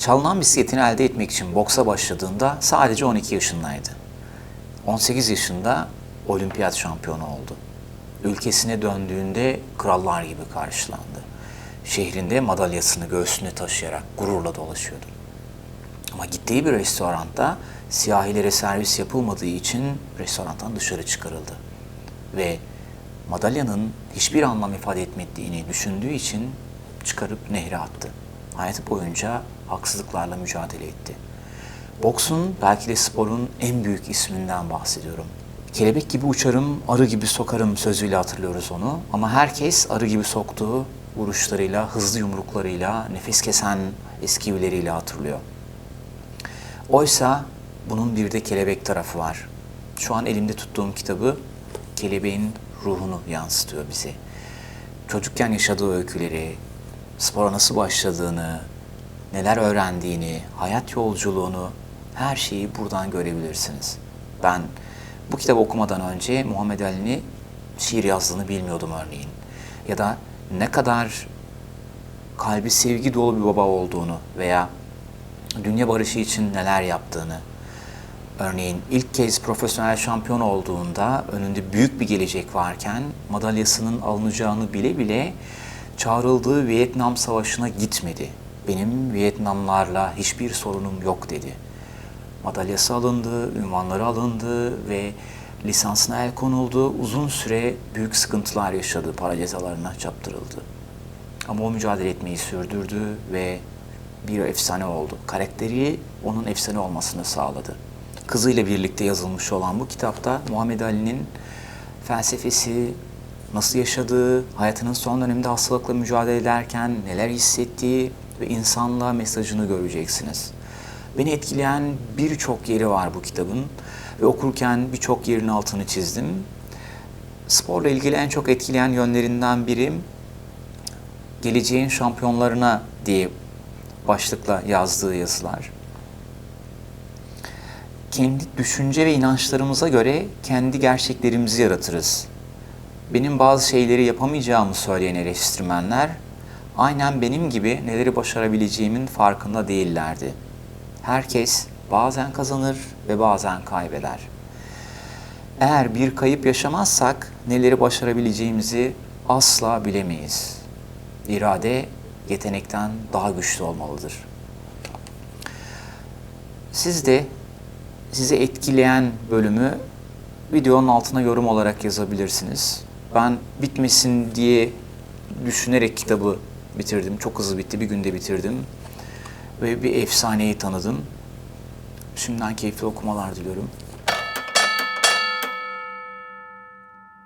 Çalınan bisikletini elde etmek için boksa başladığında sadece 12 yaşındaydı. 18 yaşında olimpiyat şampiyonu oldu. Ülkesine döndüğünde krallar gibi karşılandı. Şehrinde madalyasını göğsünde taşıyarak gururla dolaşıyordu. Ama gittiği bir restoranda siyahilere servis yapılmadığı için restorandan dışarı çıkarıldı. Ve madalyanın hiçbir anlam ifade etmediğini düşündüğü için çıkarıp nehre attı. Hayatı boyunca haksızlıklarla mücadele etti. Boksun belki de sporun en büyük isminden bahsediyorum. Kelebek gibi uçarım, arı gibi sokarım sözüyle hatırlıyoruz onu. Ama herkes arı gibi soktuğu vuruşlarıyla, hızlı yumruklarıyla, nefes kesen eskivleriyle hatırlıyor. Oysa bunun bir de kelebek tarafı var. Şu an elimde tuttuğum kitabı kelebeğin ruhunu yansıtıyor bize. Çocukken yaşadığı öyküleri, spora nasıl başladığını, neler öğrendiğini, hayat yolculuğunu, her şeyi buradan görebilirsiniz. Ben bu kitabı okumadan önce Muhammed Ali'ni şiir yazdığını bilmiyordum örneğin. Ya da ne kadar kalbi sevgi dolu bir baba olduğunu veya dünya barışı için neler yaptığını. Örneğin ilk kez profesyonel şampiyon olduğunda önünde büyük bir gelecek varken madalyasının alınacağını bile bile çağrıldığı Vietnam Savaşı'na gitmedi. Benim Vietnamlarla hiçbir sorunum yok dedi. Madalyası alındı, ünvanları alındı ve lisansına el konuldu. Uzun süre büyük sıkıntılar yaşadı, para cezalarına çaptırıldı. Ama o mücadele etmeyi sürdürdü ve bir efsane oldu. Karakteri onun efsane olmasını sağladı. Kızıyla birlikte yazılmış olan bu kitapta Muhammed Ali'nin felsefesi, nasıl yaşadığı, hayatının son döneminde hastalıkla mücadele ederken neler hissettiği ve insanlığa mesajını göreceksiniz. Beni etkileyen birçok yeri var bu kitabın ve okurken birçok yerin altını çizdim. Sporla ilgili en çok etkileyen yönlerinden biri geleceğin şampiyonlarına diye başlıkla yazdığı yazılar. Kendi düşünce ve inançlarımıza göre kendi gerçeklerimizi yaratırız. Benim bazı şeyleri yapamayacağımı söyleyen eleştirmenler, aynen benim gibi neleri başarabileceğimin farkında değillerdi. Herkes bazen kazanır ve bazen kaybeder. Eğer bir kayıp yaşamazsak neleri başarabileceğimizi asla bilemeyiz. İrade yetenekten daha güçlü olmalıdır. Siz de sizi etkileyen bölümü videonun altına yorum olarak yazabilirsiniz. Ben bitmesin diye düşünerek kitabı bitirdim. Çok hızlı bitti. Bir günde bitirdim. Ve bir efsaneyi tanıdım. Şimdiden keyifli okumalar diliyorum.